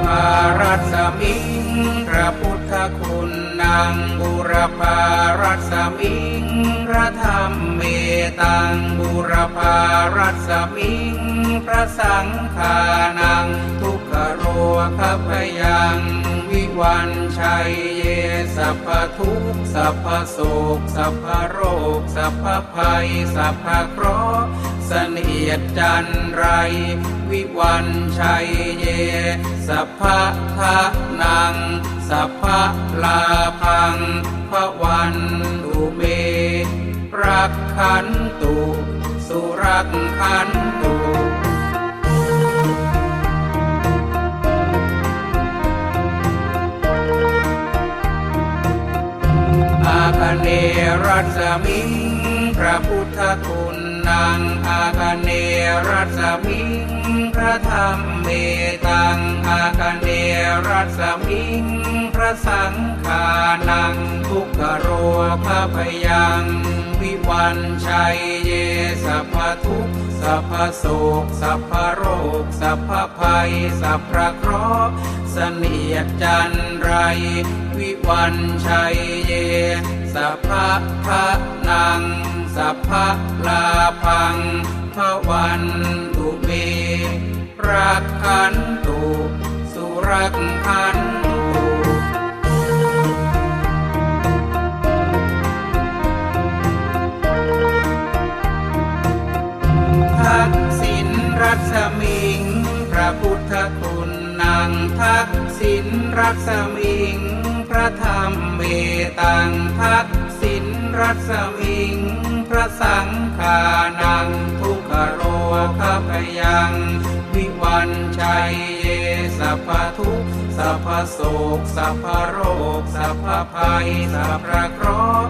พารัศมิงพระพุทธคุณนางบุรพารัศมิงพระธรรมเมตังบุรพารัศมิงพระสังฆานังทุกขโรคพยังวิวันชัยเยสัพพทุกสัพพโศกสัพพโรคสัพพภัยสัพพเคราะห์เสนียดจันไร วิวันชัยเย สัพพะทะนัง สัพพะลาพังพระวันตุเม รักขันตุ สุรักขันตุอาคเนรัสมิง พระพุทธคุณนางอาคเนรัสมิง ระธรรมเมตังอาคเนรัสมิง พระสังฆานังทุกขโรคพยัง วิวันชัยเยสัพพทุกสัพพโศกสัพพโรค สัพพภัย สัพพะเคราะห์เสนียดจันไร วิวันชัยเยสัพพะทะนัง สัพพะลาพังพระวันตุเม รักขันตุสุรักขันตุทักษิณรัศมิง พระพุทธคุณนางทักษิณรัศมิง พระธรรมเมตังทักษิณรัศมิง พระสังฆานังทุก โรคพยัง วิวันชัยเยสัพพทุกสัพพโศกสัพพโรคสัพพภัยสัพพะเคราะห์